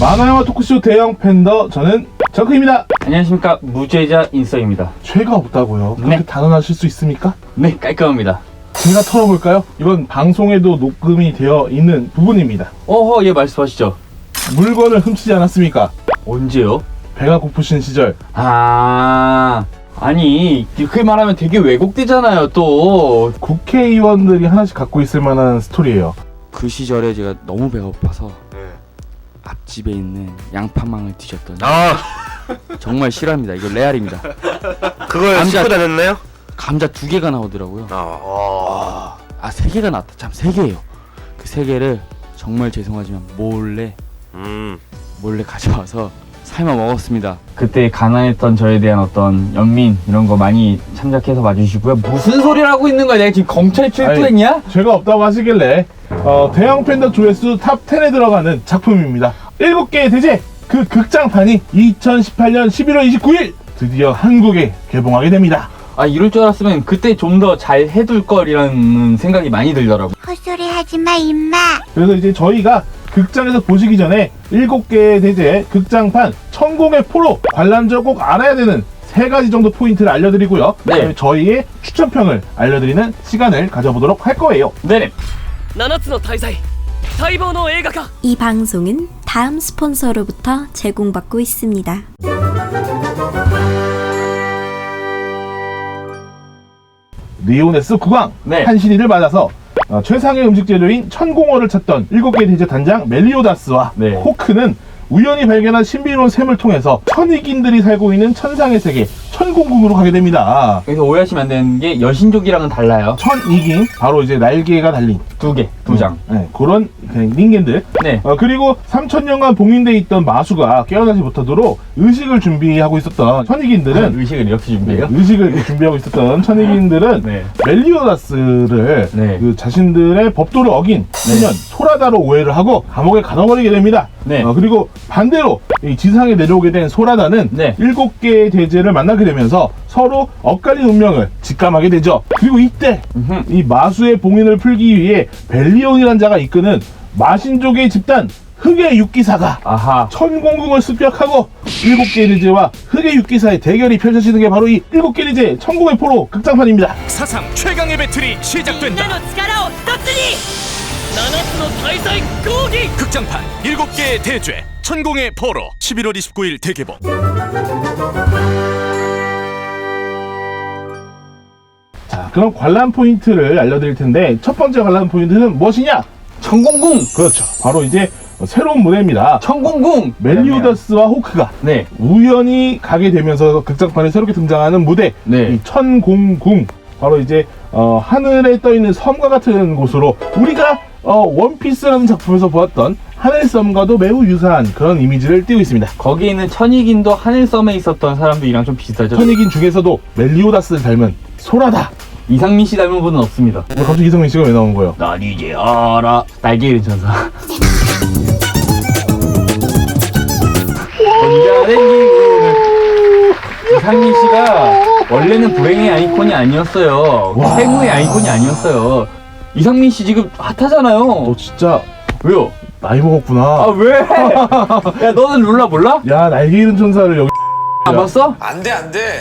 만화영화 토크쇼 대형 팬더 저는 정크입니다. 안녕하십니까 무죄자 인서입니다. 죄가 없다고요. 그렇게 네. 단언하실 수 있습니까? 네 깔끔합니다. 제가 털어볼까요? 이건 방송에도 녹음이 되어 있는 부분입니다. 어허 예 말씀하시죠. 물건을 훔치지 않았습니까? 언제요? 배가 고프신 시절 아 아니 그렇게 말하면 되게 왜곡되잖아요 또. 국회의원들이 하나씩 갖고 있을 만한 스토리예요. 그 시절에 제가 너무 배가 고파서 앞집에 있는 양파망을 뒤졌더니 아 정말 싫어합니다. 이거 레알입니다. 그걸 남자- 다녔나요? 감자 두 개가 나오더라고요. 아, 아 세 개가 나왔다. 참 세 개예요. 그 세 개를 정말 죄송하지만 몰래 음 몰래 가져와서 삶아 먹었습니다. 그때 가난했던 저에 대한 어떤 연민 이런 거 많이 참작해서 봐주시고요. 무슨 소리를 하고 있는 거야? 내가 지금 검찰 출두했냐? 죄가 없다고 하시길래 어, 대형 팬더 조회수 탑 10에 들어가는 작품입니다. 7개의 대제 그 극장판이 2018년 11월 29일 드디어 한국에 개봉하게 됩니다. 아 이럴 줄 알았으면 그때 좀 더 잘 해둘 걸이라는 생각이 많이 들더라고. 헛소리 하지 마, 임마. 그래서 이제 저희가 극장에서 보시기 전에 7개의 대제 극장판 천공의 포로 관람자 꼭 알아야 되는 세 가지 정도 포인트를 알려드리고요. 네. 저희의 추천평을 알려드리는 시간을 가져보도록 할 거예요. 네 이 방송은 다음 스폰서로부터 제공받고 있습니다. 리오네스 국왕 네. 한신이를 만나서 어, 최상의 음식 재료인 천공어를 찾던 일곱 개 대제 단장 멜리오다스와 네. 호크는 우연히 발견한 신비로운 샘을 통해서 천이긴들이 살고 있는 천상의 세계 천공궁으로 가게 됩니다. 여기서 오해하시면 안 되는 게 여신족이랑은 달라요. 천익인 바로 이제 날개가 달린 두 개, 두 장. 네, 그런 닌겐들 네. 어, 그리고 3천년간 봉인돼 있던 마수가 깨어나지 못하도록 의식을 준비하고 있었던 천익인들은 의식을 이렇게 준비해요? 네, 의식을 준비하고 있었던 천익인들은 네. 멜리오다스를 네. 그 자신들의 법도를 어긴 소년 소라다로 오해를 하고 감옥에 가둬버리게 됩니다. 네. 어, 그리고 반대로 이 지상에 내려오게 된 소라다는 네. 일곱 개의 대제를 만나게 되면서 서로 엇갈린 운명을 직감하게 되죠. 그리고 이때 음흠. 이 마수의 봉인을 풀기 위해 벨 엘리온이란 자가 이끄는 마신족의 집단 흑의 육기사가 아하. 천공궁을 습격하고 일곱 개 리제와 흑의 육기사의 대결이 펼쳐지는 게 바로 이 일곱 개 리제 천공의 포로 극장판입니다. 사상 최강의 배틀이 시작된다. 극장판 일곱 개 대죄 천공의 포로 11월 29일 대개봉. 그럼 관람 포인트를 알려드릴 텐데 첫 번째 관람 포인트는 무엇이냐? 천공궁! 그렇죠. 바로 이제 새로운 무대입니다. 천공궁! 멜리오다스와 호크가 네. 우연히 가게 되면서 극장판에 새롭게 등장하는 무대 네. 이 천공궁 바로 이제 어, 하늘에 떠 있는 섬과 같은 곳으로 우리가 어, 원피스라는 작품에서 보았던 하늘섬과도 매우 유사한 그런 이미지를 띄고 있습니다. 거기 있는 천익인도 하늘섬에 있었던 사람들이랑 좀 비슷하죠? 천익인 중에서도 멜리오다스를 닮은 소라다. 이상민 씨 닮은 분은 없습니다. 뭐 갑자기 이성민 씨가 왜 나온 거예요? 난 이제 알아. 날개 잃은 천사. 이상민 씨가 원래는 불행의 아이콘이 아니었어요. 와. 세무의 아이콘이 아니었어요. 이상민 씨 지금 핫하잖아요. 너 진짜 왜요? 나이 먹었구나. 아 왜? 야 너는 룰라 몰라? 야 날개 잃은 천사를 여기 안 봤어?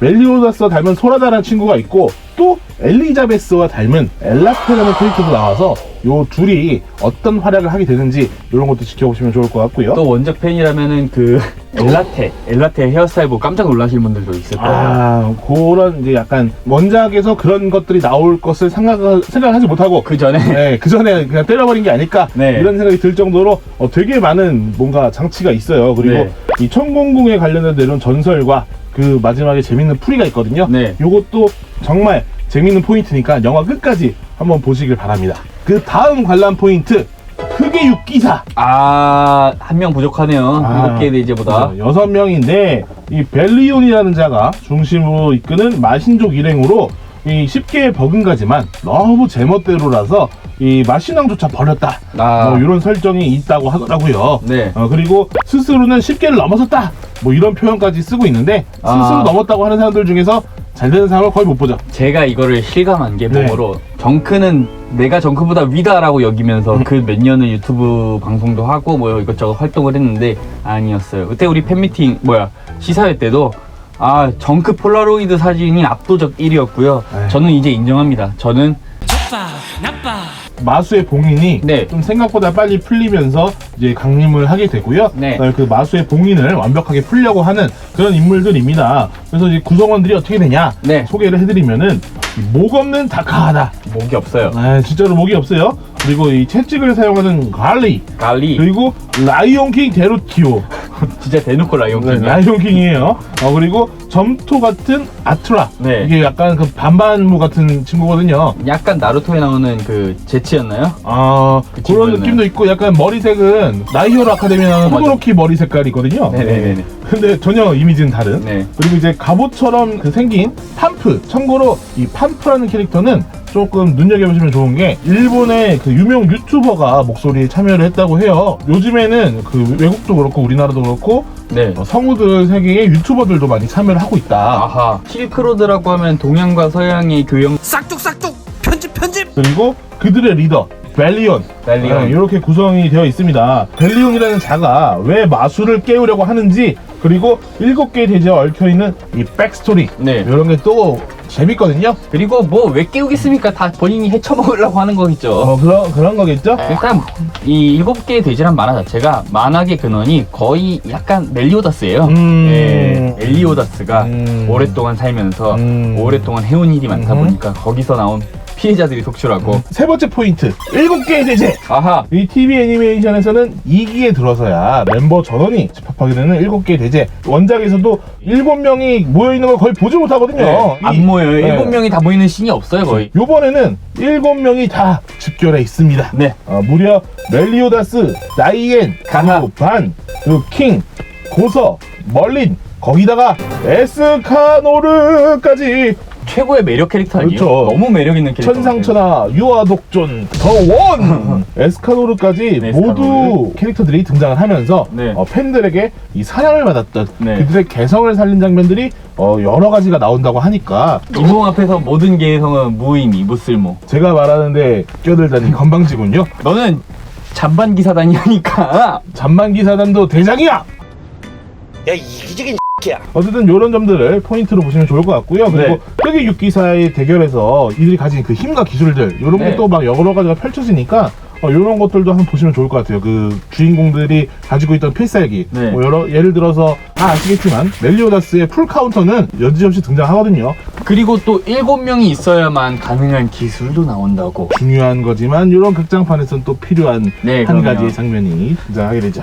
멜리오다스와 닮은 소라다라는 친구가 있고 또 엘리자베스와 닮은 엘라스테라는 캐릭터도 나와서 요 둘이 어떤 활약을 하게 되는지 이런 것도 지켜보시면 좋을 것 같고요. 또 원작 팬이라면은 그 엘라테 엘라테 헤어스타일 보고 깜짝 놀라실 분들도 있을 거예요. 아, 그런 이제 약간 원작에서 그런 것들이 나올 것을 생각 생각을 하지 못하고 그 전에 네, 그 전에 그냥 때려버린 게 아닐까 네. 이런 생각이 들 정도로 어, 되게 많은 뭔가 장치가 있어요. 그리고 네. 이 천공궁에 관련된 내용 전설과 그 마지막에 재밌는 풀이가 있거든요. 네. 요것도 정말 재밌는 포인트니까 영화 끝까지 한번 보시길 바랍니다. 그 다음 관람 포인트 흑의 육기사 아 한 명 부족하네요. 아, 일곱 개 대제보다. 어, 여섯 명인데 이 벨리온이라는 자가 중심으로 이끄는 마신족 일행으로 이 쉽게 버금가지만 너무 제멋대로라서 이 마신왕조차 버렸다. 아. 뭐 이런 설정이 있다고 하더라고요. 네. 어, 그리고 스스로는 10개를 넘어섰다. 뭐 이런 표현까지 쓰고 있는데 스스로 아. 넘었다고 하는 사람들 중에서 잘 되는 상황을 거의 못 보죠. 제가 이거를 실감한 게 네. 뭐로 정크는 내가 정크보다 위다라고 여기면서 그 몇 년을 유튜브 방송도 하고 뭐 이것저것 활동을 했는데 아니었어요. 그때 우리 팬미팅 뭐야 시사회 때도 아 정크 폴라로이드 사진이 압도적 1위였고요. 에이. 저는 이제 인정합니다. 저는 좋다 나빠 마수의 봉인이 네. 좀 생각보다 빨리 풀리면서 이제 강림을 하게 되고요. 네. 어, 그 마수의 봉인을 완벽하게 풀려고 하는 그런 인물들입니다. 그래서 이제 구성원들이 어떻게 되냐 네. 소개를 해드리면은 이목 없는 다카하다. 목이 없어요. 아, 진짜로 목이 없어요. 그리고 이 채찍을 사용하는 갈리 갈리 그리고 라이온킹 데루티오 진짜 대놓고 라이온 네, 킹. 라이온킹이에요. 어, 그리고 점토 같은 아트라 네. 이게 약간 그 반반무 같은 친구거든요. 약간 나루토에 나오는 그 제치였나요? 아 그 그런? 느낌도 있고 약간 머리색은 나이히어로 아카데미에 나오는 맞아. 호도로키 머리 색깔이거든요. 네네네네. 근데 전혀 이미지는 다른. 네. 그리고 이제 갑옷처럼 그 생긴 팜프. 참고로 이 팜프라는 캐릭터는 조금 눈여겨보시면 좋은 게 일본의 그 유명 유튜버가 목소리에 참여를 했다고 해요. 요즘에는 그 외국도 그렇고 우리나라도 그렇고 네. 어, 성우들 세계의 유튜버들도 많이 참여를 하고 있다. 아하. 실크로드라고 하면 동양과 서양의 교영 싹둑 싹둑 편집 편집 그리고 그들의 리더 벨리온 벨리온. 이렇게 구성이 되어 있습니다. 벨리온이라는 자가 왜 마술을 깨우려고 하는지 그리고 일곱 개의 대지에 얽혀 있는 이 백스토리 네. 이런 게 또 재밌거든요. 그리고 뭐 왜 깨우겠습니까? 다 본인이 헤쳐먹으려고 하는 거겠죠. 어 그런 그런 거겠죠. 일단 이 일곱 개의 돼지란 만화 자체가 만화계 근원이 거의 약간 멜리오다스예요. 음. 예, 멜리오다스가 음. 오랫동안 살면서 음. 오랫동안 해온 일이 많다 음. 보니까 거기서 나온 피해자들이 속출하고 세 번째 포인트 일곱 개의 대제. 아하 이 TV 애니메이션에서는 2기에 들어서야 멤버 전원이 집합하게 되는 일곱 개의 대제. 원작에서도 일곱 명이 모여 있는 걸 거의 보지 못하거든요. 네, 이- 안 모여요. 네. 일곱 명이 다 모이는 씬이 없어요 거의. 요번에는 일곱 명이 다 집결해 있습니다. 네. 어, 무려 멜리오다스, 나이엔, 가하. 그리고 반, 그리고 킹, 고서, 멀린, 거기다가 에스카노르까지 최고의 매력 캐릭터 아니에요? 그렇죠. 너무 매력 있는 캐릭터. 천상천하, 유아독존, 더원, 에스카노르까지 네, 모두 에스카노르. 캐릭터들이 등장을 하면서 네. 어, 팬들에게 이 사랑을 받았던 네. 그들의 개성을 살린 장면들이 어, 여러 가지가 나온다고 하니까 이봉 앞에서 모든 개성은 무의미, 무쓸모. 제가 말하는데 껴들다니 건방지군요. 너는 잔반 기 사단이니까 잔만기 사단도 대장이야! 야 이기적인 어쨌든 이런 점들을 포인트로 보시면 좋을 것 같고요. 그리고 네. 흑의 육기사의 대결에서 이들이 가진 그 힘과 기술들 이런 네. 게또막 여러 가지가 펼쳐지니까 어, 이런 것들도 한번 보시면 좋을 것 같아요. 그 주인공들이 가지고 있던 필살기 네. 뭐 여러 예를 들어서 다 아시겠지만 멜리오다스의 풀 카운터는 여지없이 등장하거든요. 그리고 또 일곱 명이 있어야만 가능한 기술도 나온다고. 중요한 거지만 이런 극장판에서는 또 필요한 네, 한 그럼요. 가지의 장면이 등장하게 되죠.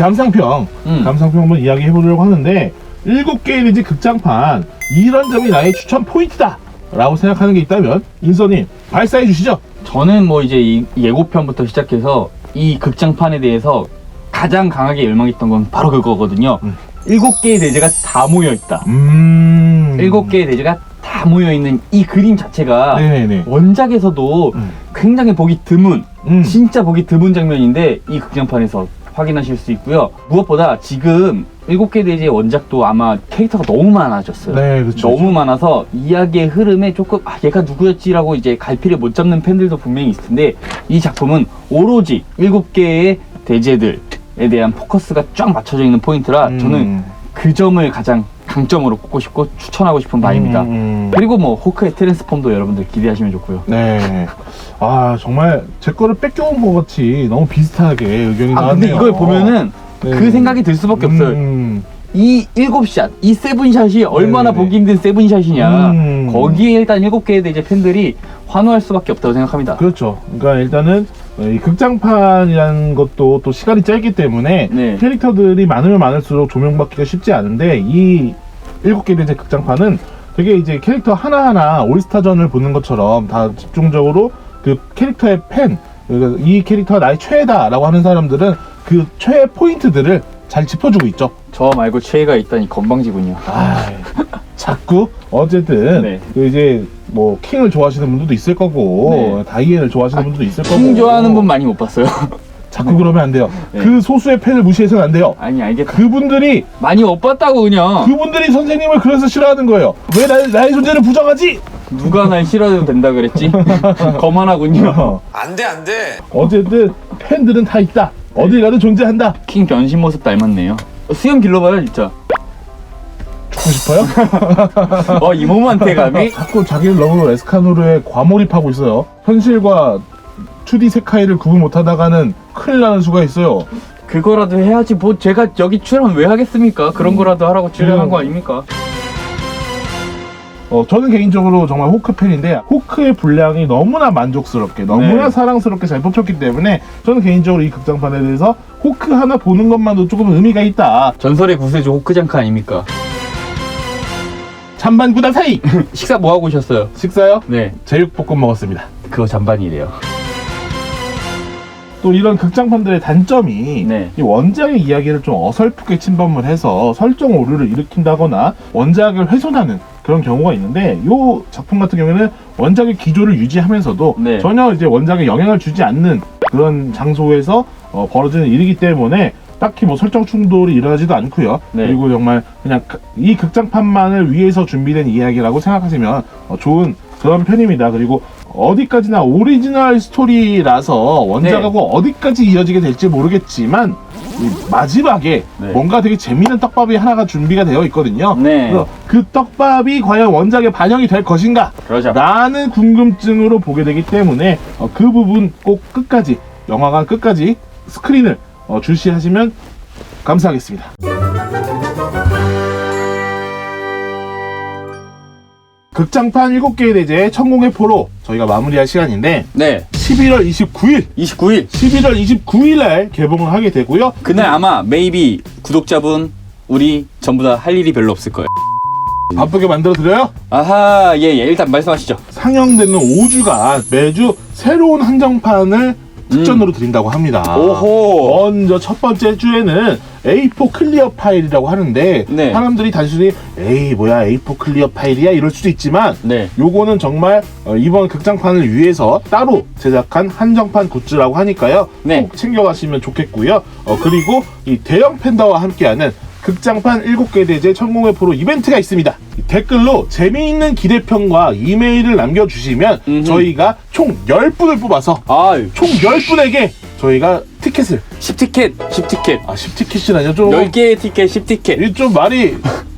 감상평, 음. 감상평 한번 이야기해 보려고 하는데 일곱 개의 리지 극장판 이런 점이 나의 추천 포인트다. 라고 생각하는 게 있다면 인서님 발사해 주시죠. 저는 뭐 이제 이 예고편부터 시작해서 이 극장판에 대해서 가장 강하게 열망했던 건 바로 그거거든요. 음. 일곱 개의 대제가 다 모여 있다. 음. 일곱 개의 대제가 다 모여 있는 이 그림 자체가 네네네. 원작에서도 음. 굉장히 보기 드문, 음. 진짜 보기 드문 장면인데 이 극장판에서 확인하실 수 있고요. 무엇보다 지금 일곱 개 대제의 원작도 아마 캐릭터가 너무 많아졌어요. 네, 그렇죠. 너무 많아서 이야기의 흐름에 조금 아 얘가 누구였지라고 이제 갈피를 못 잡는 팬들도 분명히 있을 텐데 이 작품은 오로지 일곱 개의 대제들에 대한 포커스가 쫙 맞춰져 있는 포인트라 음. 저는 그 점을 가장 강점으로 꼽고 싶고 추천하고 싶은 바입니다. 음, 음. 그리고 뭐 호크의 트랜스폼도 여러분들 기대하시면 좋고요. 네. 아 정말 제 거를 뺏겨온 것 같이 너무 비슷하게 의견이 아 근데 나왔네요. 이걸 보면은 네. 그 생각이 들 수밖에 없어요. 음. 이 일곱 샷, 이 세븐 샷이 얼마나 네네네. 보기 힘든 세븐 샷이냐. 음. 거기에 일단 일곱 개의 대제 팬들이 환호할 수밖에 없다고 생각합니다. 그렇죠. 그러니까 일단은 이 극장판이라는 것도 또 시간이 짧기 때문에 네. 캐릭터들이 많으면 많을수록 조명받기가 쉽지 않은데 이 일곱 개 대제 극장판은 되게 이제 캐릭터 하나하나 올스타전을 보는 것처럼 다 집중적으로 그 캐릭터의 팬, 그러니까 이 캐릭터가 나의 최애다라고 하는 사람들은 그 최애 포인트들을 잘 짚어주고 있죠. 저 말고 최애가 있다니 건방지군요. 아, 자꾸 어쨌든 네. 그 이제 뭐 킹을 좋아하시는 분들도 있을 거고 네. 다이앤을 좋아하시는 분들도 있을 거고 킹 좋아하는 분 많이 못 봤어요. 자꾸 그러면 안 돼요. 네. 그 소수의 팬을 무시해서는 안 돼요. 아니 알겠다. 그분들이 많이 못 봤다고 그냥. 그분들이 선생님을 그래서 싫어하는 거예요. 왜 나, 나의 존재를 부정하지? 누가 날 싫어해도 된다 그랬지? 거만하군요. 안 돼 안 돼 어쨌든 팬들은 다 있다. 어딜 가든 존재한다. 킹 변신 모습 닮았네요. 어, 수염 길러봐요 진짜. 죽고 싶어요? 어 이몸한테 감히? 자꾸 자기를 너무 에스카노르에 과몰입하고 있어요. 현실과 2D 세카이를 구분 못하다가는 큰일 나는 수가 있어요. 그거라도 해야지 뭐 제가 여기 출연 왜 하겠습니까? 그런 거라도 하라고 출연한 음. 거 아닙니까? 어, 저는 개인적으로 정말 호크 팬인데 호크의 분량이 너무나 만족스럽게 너무나 네. 사랑스럽게 잘 뽑혔기 때문에 저는 개인적으로 이 극장판에 대해서 호크 하나 보는 것만도 조금 의미가 있다. 전설의 구세주 호크장카 아닙니까? 찬반 구단 사이 식사 뭐 하고 오셨어요? 식사요? 네, 제육볶음 먹었습니다. 그거 잔반이래요. 또 이런 극장판들의 단점이 네. 이 원작의 이야기를 좀 어설프게 침범을 해서 설정 오류를 일으킨다거나 원작을 훼손하는 그런 경우가 있는데 이 작품 같은 경우에는 원작의 기조를 유지하면서도 네. 전혀 이제 원작에 영향을 주지 않는 그런 장소에서 어, 벌어지는 일이기 때문에 딱히 뭐 설정 충돌이 일어나지도 않고요. 네. 그리고 정말 그냥 그- 이 극장판만을 위해서 준비된 이야기라고 생각하시면 어, 좋은 그런 편입니다. 그리고 어디까지나 오리지널 스토리라서 원작하고 어디까지 이어지게 될지 모르겠지만 이 마지막에 네. 뭔가 되게 재미있는 떡밥이 하나가 준비가 되어 있거든요. 네. 그래서 그 떡밥이 과연 원작에 반영이 될 것인가? 그러자. 라는 궁금증으로 보게 되기 때문에 어, 그 부분 꼭 끝까지 영화관 끝까지 스크린을 어, 주시하시면 감사하겠습니다. 극장판 7개의 대제 천공의 포로 저희가 마무리할 시간인데 네, 11월 29일 29일. 11월 29일 날 개봉을 하게 되고요. 그날 아마 메이비 구독자분 우리 전부 다 할 일이 별로 없을 거예요. 바쁘게 만들어 드려요. 아하, 예, 예. 일단 말씀하시죠. 상영되는 5주간 매주 새로운 한정판을 특전으로 드린다고 합니다. 음. 오호. 먼저 첫 번째 주에는 A4 클리어 파일이라고 하는데 네. 사람들이 단순히 에이 뭐야 A4 클리어 파일이야 이럴 수도 있지만 네. 요거는 정말 어, 이번 극장판을 위해서 따로 제작한 한정판 굿즈라고 하니까요. 네. 꼭 챙겨가시면 좋겠고요. 어, 그리고 이 대형 팬더와 함께하는 극장판 7개 대제 천공의 포로 이벤트가 있습니다. 댓글로 재미있는 기대평과 이메일을 남겨주시면 음흠. 저희가 총 10분을 뽑아서 아유, 총 10분에게 저희가 티켓을 10티켓, 10티켓. 아 10티켓이라뇨 좀 10개의 티켓, 10티켓. 이게 좀 말이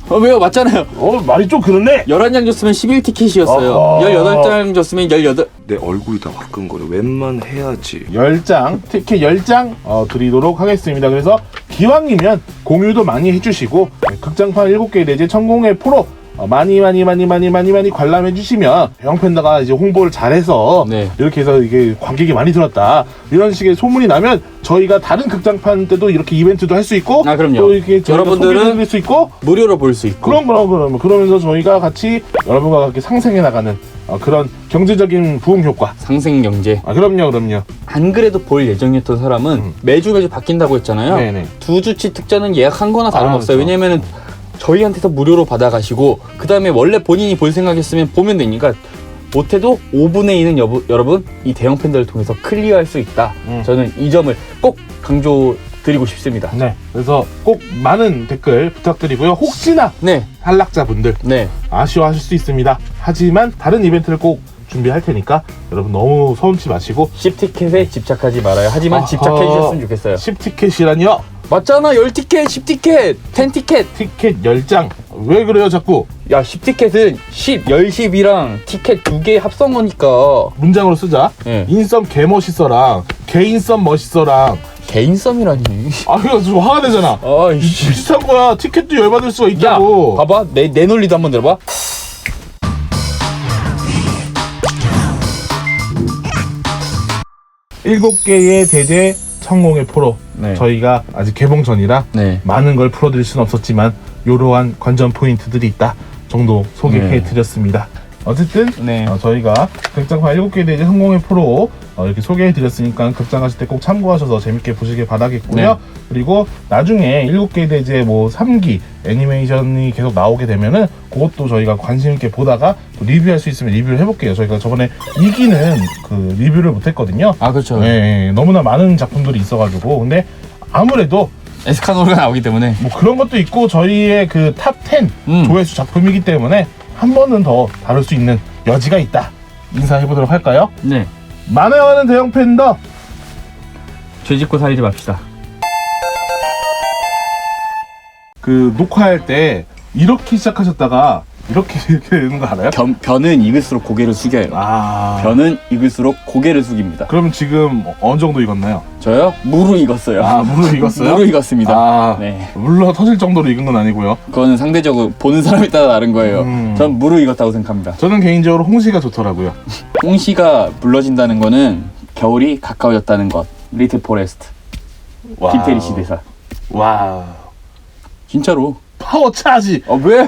어, 왜요? 맞잖아요. 어 말이 좀 그렇네 11장 줬으면 11티켓이었어요. 어허. 18장 줬으면 18. 내 얼굴이 다 화끈거려. 웬만해야지. 10장 티켓 10장 어, 드리도록 하겠습니다 그래서 기왕이면 공유도 많이 해주시고 네, 극장판 7개 내제 천공의 포로 어, 많이 많이 많이 많이 많이 많이 관람해 주시면 영팬다가 이제 홍보를 잘해서 네. 이렇게 해서 이게 관객이 많이 들었다 이런 식의 소문이 나면 저희가 다른 극장판 때도 이렇게 이벤트도 할 수 있고 아, 그럼요. 또 이렇게 여러분들은- 소개해드릴 수 있고 무료로 볼 수 있고. 그럼 그럼 그럼 그러면서 저희가 같이 여러분과 함께 상생해 나가는 어, 그런 경제적인 부흥 효과 상생 경제. 아 그럼요 그럼요 안 그래도 볼 예정이었던 사람은 음. 매주 매주 바뀐다고 했잖아요. 네네. 두 주치 특전은 예약한 거나 다름없어요. 아, 그렇죠. 왜냐면은 저희한테서 무료로 받아가시고 그 다음에 원래 본인이 볼 생각했으면 보면 되니까 못해도 5분의 2는 여부, 여러분 이 대형 팬들을 통해서 클리어할 수 있다. 음. 저는 이 점을 꼭 강조 드리고 싶습니다. 네 그래서 꼭 많은 댓글 부탁드리고요 혹시나 네, 탈락자분들 네. 아쉬워하실 수 있습니다 하지만 다른 이벤트를 꼭 준비할 테니까 여러분 너무 서운치 마시고 10티켓에 집착하지 말아요. 하지만. 집착해 주셨으면 좋겠어요. 10티켓이라니요 맞잖아. 10티켓, 10티켓, 10티켓. 티켓 10장 왜 그래요 자꾸 야, 10티켓은 10, 10, 10이랑 티켓 두 개 합성어니까. 문장으로 쓰자 예. 인썸 개 멋있어랑 개인썸 멋있어랑 개인 썸이라니. 아 이거 좀 화가 되잖아 아이씨. 비슷한 거야 티켓도 열받을 수가 야, 있다고 봐봐. 내, 내 논리도 한번 들어봐. 일곱 개의 대제 천공의 포로 네. 저희가 아직 개봉 전이라 네. 많은 걸 풀어드릴 수는 없었지만 이러한 관전 포인트들이 있다 정도 소개해 네. 드렸습니다 어쨌든 네. 어, 저희가 극장판 7개 대제 항공의 프로 어, 이렇게 소개해드렸으니까 극장 가실 때 꼭 참고하셔서 재밌게 보시길 바라겠고요. 네. 그리고 나중에 7개 대제 뭐 3기 애니메이션이 계속 나오게 되면은 그것도 저희가 관심 있게 보다가 또 리뷰할 수 있으면 리뷰를 해볼게요. 저희가 저번에 2기는 그 리뷰를 못했거든요. 아 그렇죠. 네, 너무나 많은 작품들이 있어가지고 근데 아무래도 에스카노르가 나오기 때문에 뭐 그런 것도 있고 저희의 그 탑 10 음. 조회수 작품이기 때문에 한 번은 더 다룰 수 있는 여지가 있다. 인사해 보도록 할까요? 네. 만화영화는 대형 팬더 죄짓고 살지 맙시다. 그 녹화할 때 이렇게 시작하셨다가 이렇게 이렇게 되는 거 알아요? 변, 변은 익을수록 고개를 숙여요. 아 변은 익을수록 고개를 숙입니다. 그럼 지금 어느 정도 익었나요? 저요? 무르 익었어요. 아 무르 익었어요? 무르 익었습니다. 아 네. 물러 터질 정도로 익은 건 아니고요. 그거는 상대적으로 보는 사람에 따라 다른 거예요. 음. 전 무르 익었다고 생각합니다. 저는 개인적으로 홍시가 좋더라고요. 홍시가 물러진다는 거는 겨울이 가까워졌다는 것. 리틀 포레스트. 김태리 씨 대사. 와 진짜로. 파워 차지. 아 왜?